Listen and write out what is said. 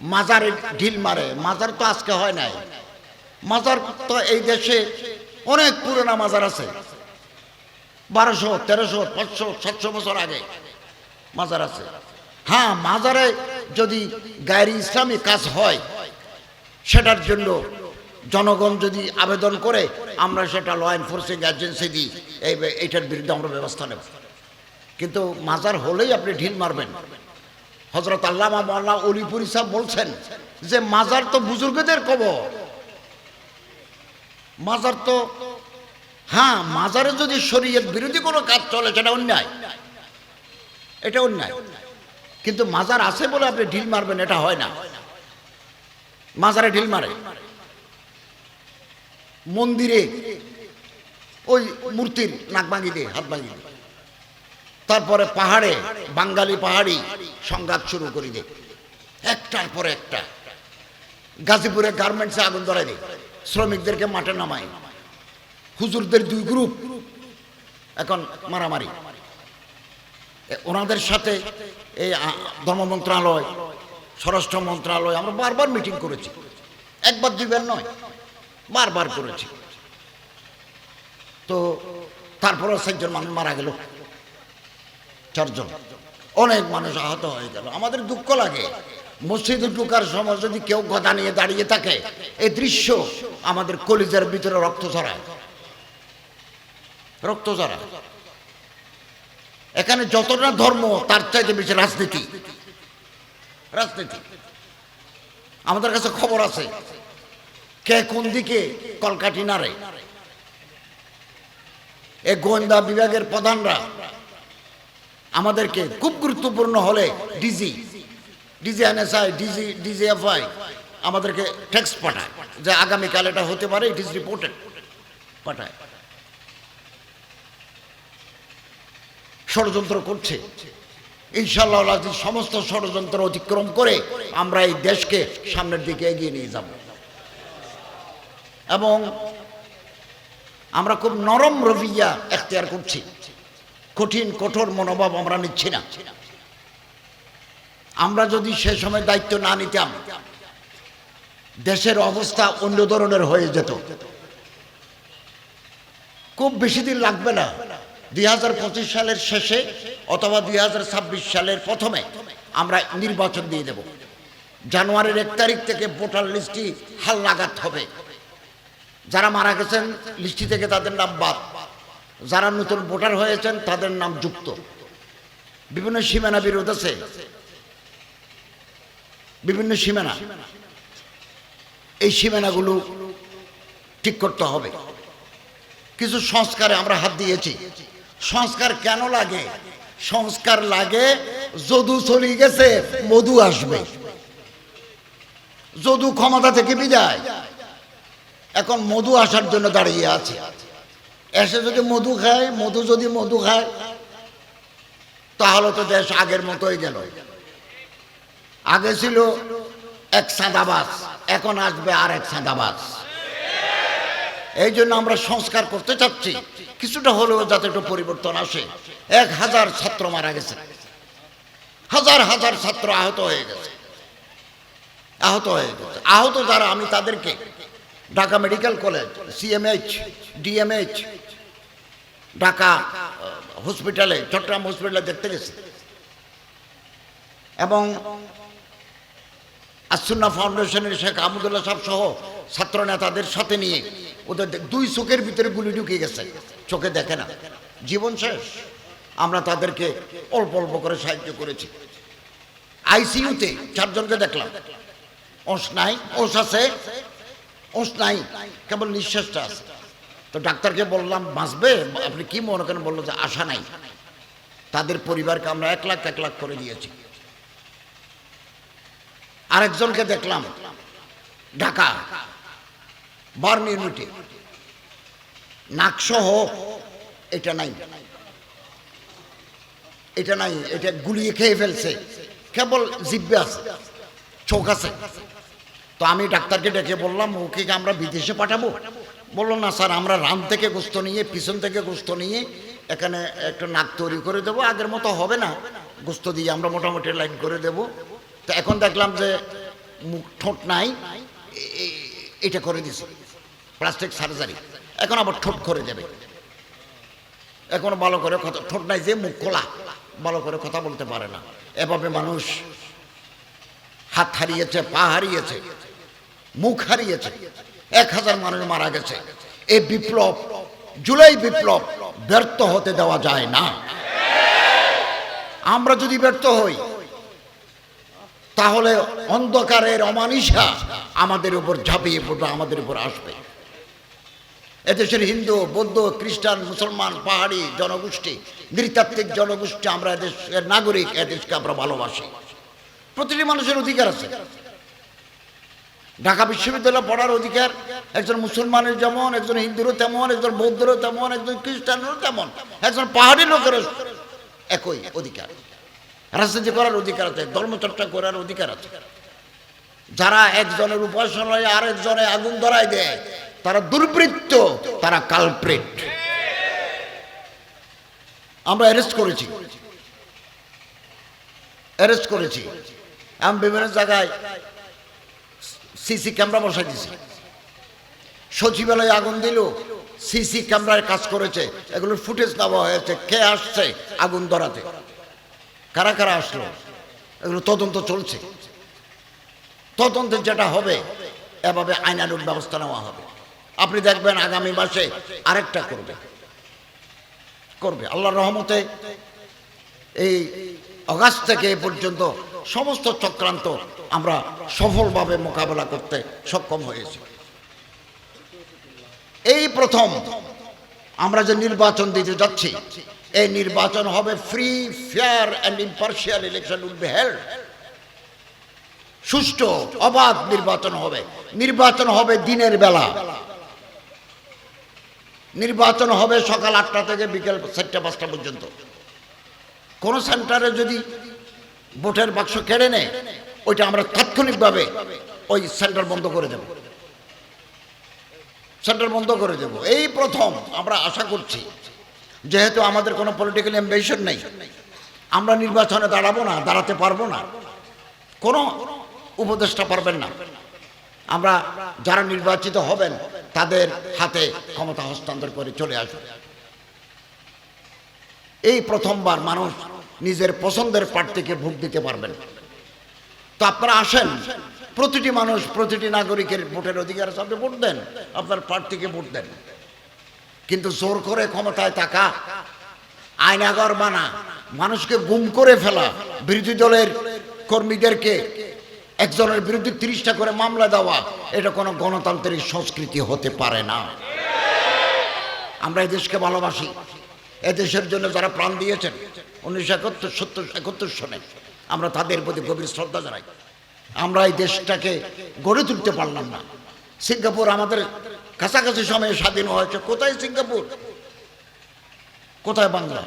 মাজারে ঢিল মারে। মাজার তো আজকে হয় নাই। মাজার তো এই দেশে অনেক পুরোনো মাজার আছে। বারোশো, তেরোশো, পাঁচশো, সাতশো বছর আগে মাজার আছে। হ্যাঁ মাজারে যদি গায়ের ইসলামী কাজ হয়, সেটার জন্য জনগণ যদি আবেদন করে, আমরা সেটা ল এনফোর্সিং এজেন্সি দিই এই এইটার বিরুদ্ধে আমরা ব্যবস্থা নেব। কিন্তু মাজার হলেই আপনি ঢিল মারবেন। হজরত আল্লামা মোল্লা অলিপুরি সাহেব বলছেন যে মাজার তো বুজুর্গদের কবর। মাজার তো হ্যাঁ মাজারে যদি শরীয়ত বিরোধী কোনো কাজ চলে, সেটা অন্যায়। এটা অন্যায়। কিন্তু মাজার আছে বলে আপনি ঢিল মারবেন, এটা হয় না। মাজারে ঢিল মারে। মন্দিরে ওই মূর্তির নাক ভাঙি দিয়ে, হাত ভাঙি দিয়ে। তারপরে পাহাড়ে, বাঙালি পাহাড়ি সংঘাত শুরু করে দে একটার পর একটা। গাজীপুরে গার্মেন্টসে আগুন ধরাই দে শ্রমিকদেরকে মাঠে নামায়। হুজুরদের দুই গ্রুপ এখন মারামারি। ওনাদের সাথে এই ধর্ম মন্ত্রণালয় স্বরাষ্ট্র মন্ত্রণালয় আমরা বারবার মিটিং করেছি। একবার, দুইবার নয়। বারবার করেছি। তো তারপরে চারজন মানুষ মারা গেল। চারজন। অনেক মানুষ আহত হয়ে গেল। আমাদের দুঃখ লাগে। মসজিদে ঢুকার সময় যদি কেউ গদা নিয়ে দাঁড়িয়ে থাকে এই দৃশ্য আমাদের কলিজার ভিতরে রক্ত ছড়ায়। রক্ত ছড়ায়। এখানে যতটা ধর্ম, তার চাইতে বেশি রাজনীতি। রাজনীতি। আমাদের কাছে খবর আছে, কে কোন দিকে কলকাঠি নাড়ে। এ গোয়েন্দা বিভাগের প্রধানরা আমাদেরকে খুব গুরুত্বপূর্ণ হলে DG DG NSI, DG DGFI আমাদেরকে টেক্সট পাঠায় যে আগামীকাল এটা হতে পারে ইট ইজ রিপোর্টেড পাঠায়। ষড়যন্ত্র করছে। ইনশাল্লাহ সমস্ত ষড়যন্ত্র অতিক্রম করে আমরা এই দেশকে সামনের দিকে এগিয়ে নিয়ে যাব। এবং আমরা খুব নরম রবিয়া এখতিয়ার করছি। কঠিন, কঠোর মনোভাব আমরা নিচ্ছি না। আমরা যদি সে সময় দায়িত্ব না নিতাম, দেশের অবস্থা অন্য ধরনের হয়ে যেত। খুব বেশি দিন লাগবে না। দুই হাজার পঁচিশ সালের শেষে অথবা দুই হাজার ছাব্বিশ সালের প্রথমে আমরা নির্বাচন দিয়ে দেব। জানুয়ারির এক তারিখ থেকে ভোটার লিস্টটি হাল লাগাত হবে। যারা মারা গেছেন লিস্টি থেকে তাদের নাম বাদ। যারা নতুন ভোটার হয়েছেন, তাদের নাম যুক্ত। বিভিন্ন সীমানা বিরোধ আছে। বিভিন্ন সীমানা। এই সীমানাগুলো ঠিক করতে হবে। কিছু সংস্কারে আমরা হাত দিয়েছি। সংস্কার কেন লাগে? সংস্কার লাগে, যদু চলে গেছে, মধু আসবে। যদু ক্ষমতা থেকে বিদায়। এখন মধু আসার জন্য দাঁড়িয়ে আছে। এসে যদি মধু খায়, মধু যদি মধু খায়, তাহলে তো দেশ আগের মতোই গেল। আগে ছিল এক সাদাবাস, এখন আসবে আর এক সাদাবাস। এই জন্য আমরা সংস্কার করতে চাচ্ছি। কিছুটা হলেও যাতে একটু পরিবর্তন আসে। এক হাজার ছাত্র মারা গেছে। হাজার হাজার ছাত্র আহত হয়ে গেছে। আহত হয়ে গেছে। আহত যারা, আমি তাদেরকে Dhaka medical college CMH DMH Dhaka হসপিটালে চট্টগ্রাম হসপিটালে দেখতে গেছি। এবং আসুন্না ফাউন্ডেশনের শেখ আহমদুল্লাহ সাহেব সহ ছাত্র নেতাদের সাথে নিয়ে ওদের দুই চোখের ভিতরে গুলি ঢুকে গেছে। চোখে দেখে না। জীবন শেষ। আমরা তাদেরকে অল্প অল্প করে সাহায্য করেছি। আইসিইউতে চারজনকে দেখলাম। ওস নাই ওস আছে। ওস নাই, কেবল নিঃশ্বাসটা আছে। তো ডাক্তারকে বললাম, বাঁচবে? আপনি কি মনে করেন? বলল যে আশা নাই। তাদের পরিবারকে আমরা এক লাখ এক লাখ করে দিয়েছি। আরেকজনকে দেখলাম, ঢাকা, বার্ন ইউনিটে। নাকসহ, এটা নাই। এটা নাই, এটা গুলিয়ে খেয়ে ফেলছে। কেবল জিব্বে আছে, চোখ আছে। তো আমি ডাক্তারকে ডেকে বললাম, ওকে আমরা বিদেশে পাঠাবো? বলল, না স্যার, আমরা রান থেকে গোস্ত নিয়ে, পিছন থেকে গোস্ত নিয়ে এখানে একটা নাক তৈরি করে দেবো। আগের মতো হবে না। গোস্ত দিয়ে আমরা মোটামুটি লাইন করে দেব। তো এখন দেখলাম যে মুখ ঠোঁট নাই এটা করে দিছে, প্লাস্টিক সার্জারি। এখন আবার ঠোঁট করে দেবে। এখন ভালো করে কথা, ঠোঁট নাই যে মুখ খোলা, ভালো করে কথা বলতে পারে না। এভাবে মানুষ হাত হারিয়েছে, পা হারিয়েছে। মুখ হারিয়েছে। এক হাজার মানুষ মারা গেছে। এই বিপ্লব, জুলাই বিপ্লব ব্যর্থ হতে দেওয়া যায় না। আমরা যদি ব্যর্থ হই, তাহলে অন্ধকারের অমানিসা আমাদের উপর ঝাঁপিয়ে পড়বে, আমাদের উপর আসবে। এদেশের হিন্দু, বৌদ্ধ, খ্রিস্টান, মুসলমান, পাহাড়ি জনগোষ্ঠী, নৃতাত্ত্বিক জনগোষ্ঠী, আমরা এদেশের নাগরিক, এদেশকে আমরা ভালোবাসি। প্রতিটি মানুষের অধিকার আছে। ঢাকা বিশ্ববিদ্যালয়ে পড়ার অধিকার। একজন মুসলমানের যেমন, একজন হিন্দুরও তেমন, একজন বৌদ্ধরও তেমন, একজন খ্রিস্টানেরও তেমন, একজন পাহাড়ি লোকেরও একই অধিকার। রাজনীতি করার অধিকার আছে, ধর্মচর্চা করার অধিকার আছে। যারা একজনের উপাসনায় আর একজনে আগুন ধরায় দেয়, তারা দুর্বৃত্ত, তারা কালপ্রেট আমরা অ্যারেস্ট করেছি। অ্যারেস্ট করেছি। আমি বিভিন্ন জায়গায় সিসি ক্যামেরা বসাই দিছি। সচিবালয়ে আগুন দিল, সিসি ক্যামেরায় কাজ করেছে, এগুলোর ফুটেজ নেওয়া হয়েছে, কে আসছে আগুন ধরাতে। কারা কারা আসলো? এগুলো তদন্ত চলছে। তদন্তে যেটা হবে, এভাবে আইনানুক ব্যবস্থা নেওয়া হবে। আপনি দেখবেন আগামী মাসে আরেকটা করবে। করবে। আল্লাহর রহমতে এই অগাস্ট থেকে এ পর্যন্ত সমস্ত চক্রান্ত আমরা সফলভাবে মোকাবেলা করতে সক্ষম হয়েছি। এই প্রথম আমরা যে নির্বাচন দিতে যাচ্ছি, এই নির্বাচন হবে free fair and impartial election will be held সুষ্ঠু, অবাধ নির্বাচন হবে। নির্বাচন হবে দিনের বেলা। নির্বাচন হবে সকাল আটটা থেকে বিকেল চারটা, পাঁচটা পর্যন্ত। কোন সেন্টারে যদি ভোটের বাক্স কেড়ে নেয় ওইটা আমরা তাৎক্ষণিকভাবে ওই সেন্টার বন্ধ করে দেব। সেন্টার বন্ধ করে দেব। এই প্রথম আমরা আশা করছি, যেহেতু আমাদের কোনো পলিটিক্যাল অ্যাম্বিশন নেই, আমরা নির্বাচনে দাঁড়াবো না, দাঁড়াতে পারব না। কোনো উপদেষ্টা পারবেন না। আমরা যারা নির্বাচিত হবেন, তাদের হাতে ক্ষমতা হস্তান্তর করে চলে আসবে। এই প্রথমবার মানুষ নিজের পছন্দের প্রার্থীকে ভোট দিতে পারবেন তো আপনারা আসেন। প্রতিটি মানুষ, প্রতিটি নাগরিকের ভোটের অধিকার আপনি ভোট দেন, আপনার প্রার্থীকে ভোট দেন। কিন্তু জোর করে ক্ষমতায় থাকা আয়নাগর বানা, মানুষকে গুম করে ফেলা, বিরোধী দলের কর্মীদেরকে একজনের বিরুদ্ধে তিরিশটা করে মামলা দেওয়া, এটা কোনো গণতান্ত্রিক সংস্কৃতি হতে পারে না। আমরা এই দেশকে ভালোবাসি। এদেশের জন্য যারা প্রাণ দিয়েছেন, উনিশশো একাত্তর, সত্তর, একাত্তর সনে আমরা তাদের প্রতি গভীর শ্রদ্ধা জানাই। আমরা এই দেশটাকে গড়ে তুলতে পারলাম না। সিঙ্গাপুর আমাদের কাছাকাছি সময়ে স্বাধীন হয়েছে। কোথায় সিঙ্গাপুর? কোথায় বাংলা?